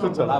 కూర్చోండి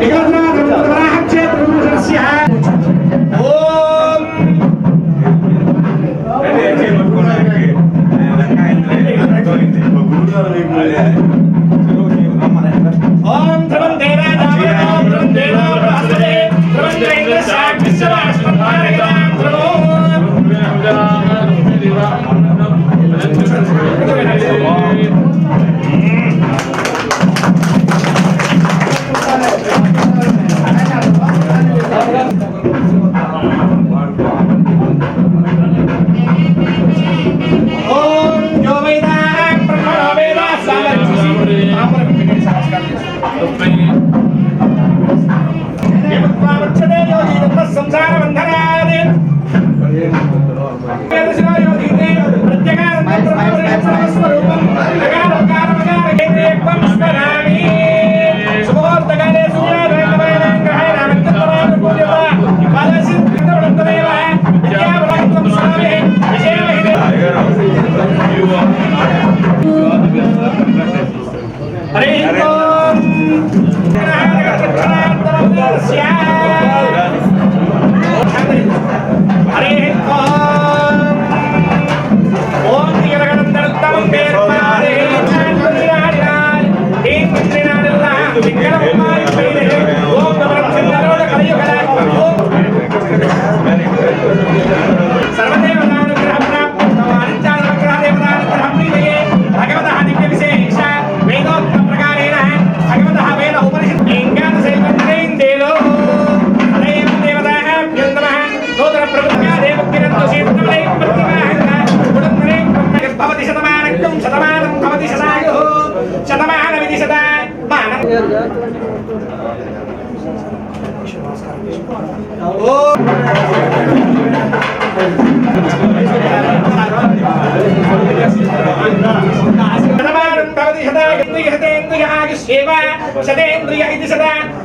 এখানে బ్రహ్మస్వరూపం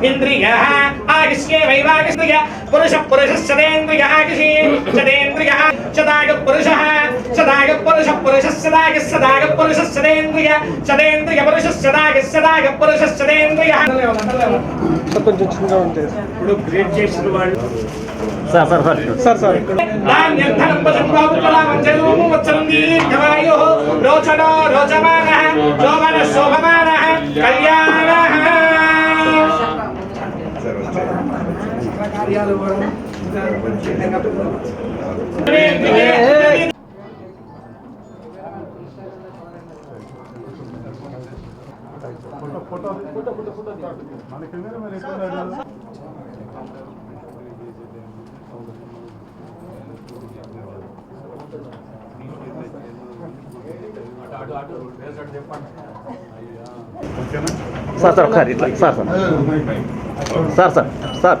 ఇంద్రియ ఆగిష్యేవైవాగిష్య పురుష పురుష శతేంద్రియ ఆగిషి శతేంద్రియ శతాగ పురుష శతాగ పురుష పురుష శతాగ శతాగ పురుష శతేంద్రియ శతేంద్రియ పురుష శతాగ శతాగ పురుష శతేంద్రియ కొంచెం చిన్నగా ఉంటుంది ఇప్పుడు గ్రేట్ చేసిన వాళ్ళు. Sir sir sir. Sir sir. ధాన్యర్థనం పశుబాబుకలామం జలూము వత్సరం దీర్ఘవాయుః రోచనో రోచమానः శోభనः శోభమానः సార్ సార్ ఒకసారి ఇట్లా sir sir sir sir sir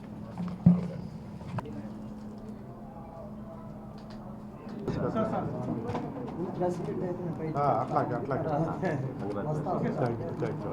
thank you thank you thank you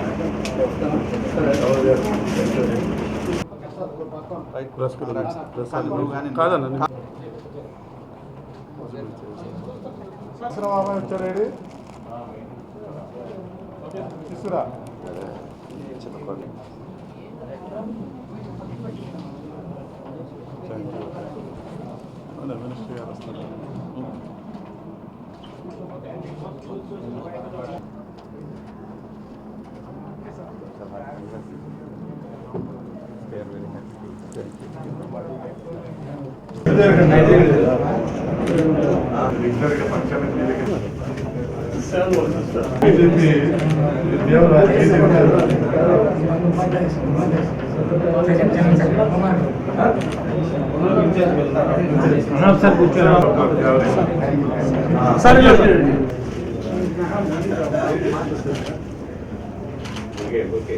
కాదన్న వచ్చారేడి తీసుకురా మినిస్టర్ గారు వస్తారు సార్ కూర్చోరా సార్ ఓకే ఓకే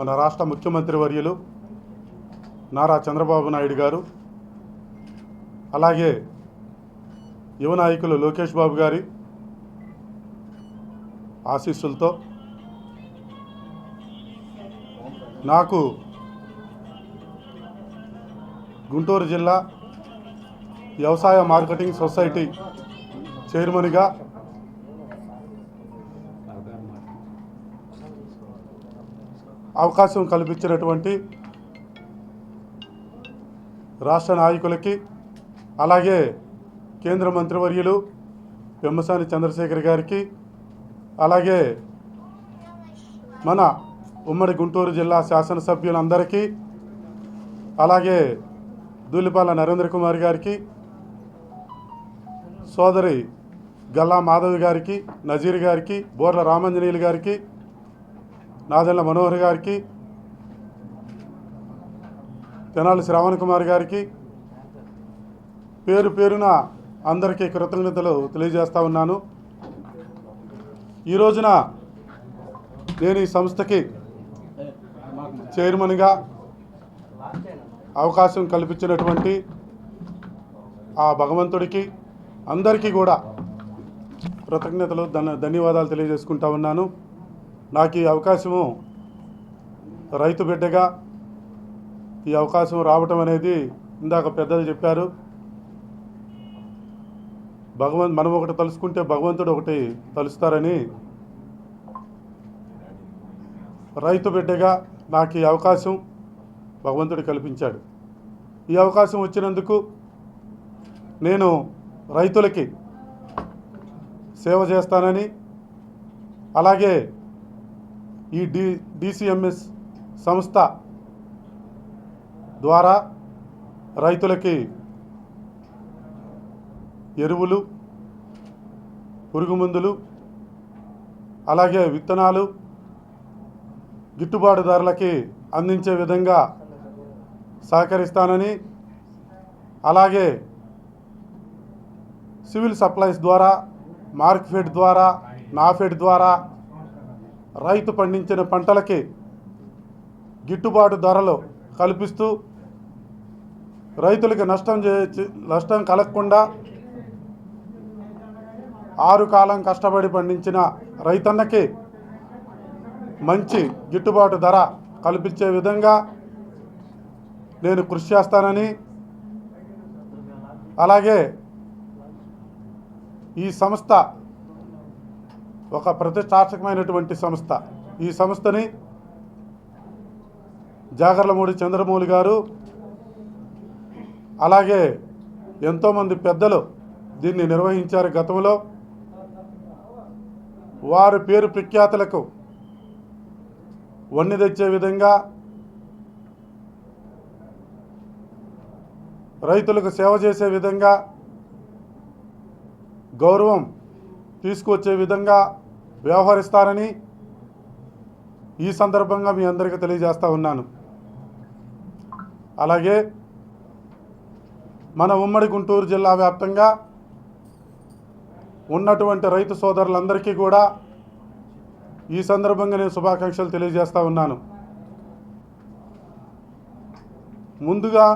మన రాష్ట్ర ముఖ్యమంత్రి వర్యులు నారా చంద్రబాబు నాయుడు గారు అలాగే యువ నాయకులు లోకేష్ బాబు గారి ఆశీస్సులతో నాకు గుంటూరు జిల్లా వ్యవసాయ మార్కెటింగ్ సొసైటీ చైర్మన్గా అవకాశం కల్పించినటువంటి రాష్ట్ర నాయకులకి అలాగే కేంద్ర మంత్రివర్యులు పెమ్మసాని చంద్రశేఖర్ గారికి అలాగే మన ఉమ్మడి గుంటూరు జిల్లా శాసనసభ్యులందరికీ అలాగే దూలిపాల నరేంద్ర కుమార్ గారికి సోదరి గల్లా మాధవి గారికి నజీర్ గారికి బోర్ల రామంజనీయులు గారికి నాదెళ్ళ మనోహర్ గారికి తెనాలి శ్రావణ్ కుమార్ గారికి పేరు పేరున అందరికీ కృతజ్ఞతలు తెలియజేస్తూ ఉన్నాను. ఈ రోజున నేను ఈ సంస్థకి చైర్మన్గా అవకాశం కల్పించినటువంటి ఆ భగవంతుడికి అందరికీ కూడా కృతజ్ఞతలు ధన్యవాదాలు తెలియజేసుకుంటా ఉన్నాను. నాకు ఈ అవకాశము రైతు బిడ్డగా ఈ అవకాశం రావటం అనేది ఇందాక పెద్దలు చెప్పారు. భగవంత్ మనం ఒకటి తలుసుకుంటే భగవంతుడు ఒకటి తలుస్తారని రైతు బిడ్డగా నాకు ఈ అవకాశం భగవంతుడు కల్పించాడు. ఈ అవకాశం వచ్చినందుకు నేను రైతులకి సేవ చేస్తానని అలాగే ఈ డి డిసిఎంఎస్ సంస్థ ద్వారా రైతులకి ఎరువులు పురుగు మందులు అలాగే విత్తనాలు గిట్టుబాటు ధరలకి అందించే విధంగా సహకరిస్తానని అలాగే సివిల్ సప్లైస్ ద్వారా మార్క్ఫెడ్ ద్వారా నాఫెడ్ ద్వారా రైతు పండించిన పంటలకి గిట్టుబాటు ధరలు కల్పిస్తూ రైతులకి నష్టం చే చే- నష్టం కలగకుండా ఆరు కాలం కష్టపడి పండించిన రైతన్నకి మంచి గిట్టుబాటు ధర కల్పించే విధంగా నేను కృషి చేస్తానని అలాగే ఈ సంస్థ ఒక ప్రతిష్టాత్మకమైనటువంటి సంస్థ. ఈ సంస్థని జాగర్లమూడి చంద్రమౌళి గారు అలాగే ఎంతోమంది పెద్దలు దీన్ని నిర్వహించారు గతంలో. వారి పేరు ప్రఖ్యాతులకు వన్ని తెచ్చే విధంగా రైతులకు సేవ చేసే విధంగా గౌరవం తీసుకొచ్చే విధంగా వ్యవహరిస్తారని ఈ సందర్భంగా మీ అందరికీ తెలియజేస్తూ ఉన్నాను. అలాగే మన ఉమ్మడి గుంటూరు జిల్లా వ్యాప్తంగా ఉన్నటువంటి రైతు సోదరులందరికీ కూడా ఈ సందర్భంగా నేను శుభాకాంక్షలు తెలియజేస్తూ ఉన్నాను. ముందుగా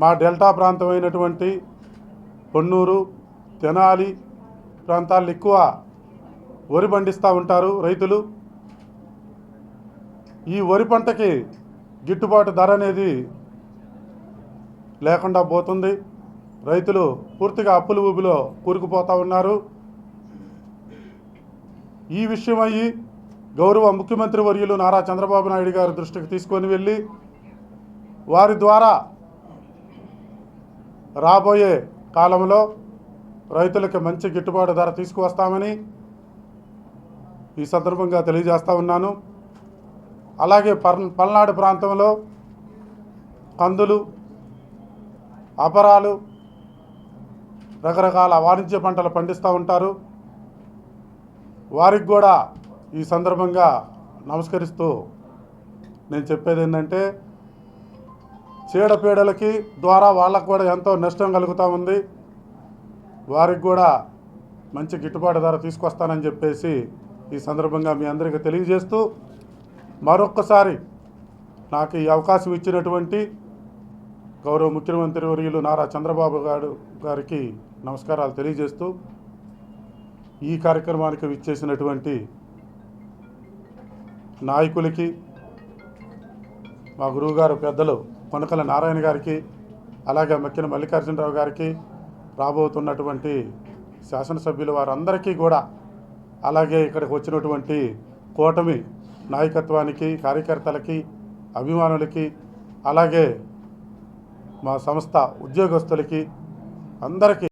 మా డెల్టా ప్రాంతమైనటువంటి పొన్నూరు తెనాలి ప్రాంతాల్లో ఎక్కువ వరి పండిస్తూ ఉంటారు రైతులు. ఈ వరి పంటకి గిట్టుబాటు ధర అనేది లేకుండా పోతుంది. రైతులు పూర్తిగా అప్పుల ఊబిలో కూరుకుపోతూ ఉన్నారు. ఈ విషయమై గౌరవ ముఖ్యమంత్రి వర్యులు నారా చంద్రబాబు నాయుడు గారి దృష్టికి తీసుకొని వెళ్ళి వారి ద్వారా రాబోయే కాలంలో రైతులకు మంచి గిట్టుబాటు ధర తీసుకువస్తామని ఈ సందర్భంగా తెలియజేస్తూ ఉన్నాను. అలాగే పల్నాడు ప్రాంతంలో కందులు అపరాలు రకరకాల వాణిజ్య పంటలు పండిస్తూ ఉంటారు. వారికి కూడా ఈ సందర్భంగా నమస్కరిస్తూ నేను చెప్పేది ఏంటంటే చీడపీడలకి ద్వారా వాళ్ళకు కూడా ఎంతో నష్టం కలుగుతూ ఉంది. వారికి కూడా మంచి గిట్టుబాటు ధర తీసుకొస్తానని చెప్పేసి ఈ సందర్భంగా మీ అందరికీ తెలియజేస్తూ మరొక్కసారి నాకు ఈ అవకాశం ఇచ్చినటువంటి గౌరవ ముఖ్యమంత్రి వర్యులు నారా చంద్రబాబు గారు గారికి నమస్కారాలు తెలియజేస్తూ ఈ కార్యక్రమానికి విచ్చేసినటువంటి నాయకులకి మా గురువుగారు పెద్దలు కొనకల నారాయణ గారికి అలాగే మక్కిన మల్లికార్జునరావు గారికి రాబోతున్నటువంటి శాసనసభ్యులు వారందరికీ కూడా అలాగే ఇక్కడికి వచ్చినటువంటి కూటమి నాయకత్వానికి కార్యకర్తలకి అభిమానులకి అలాగే మా సంస్థ ఉద్యోగస్తులకి అందరికీ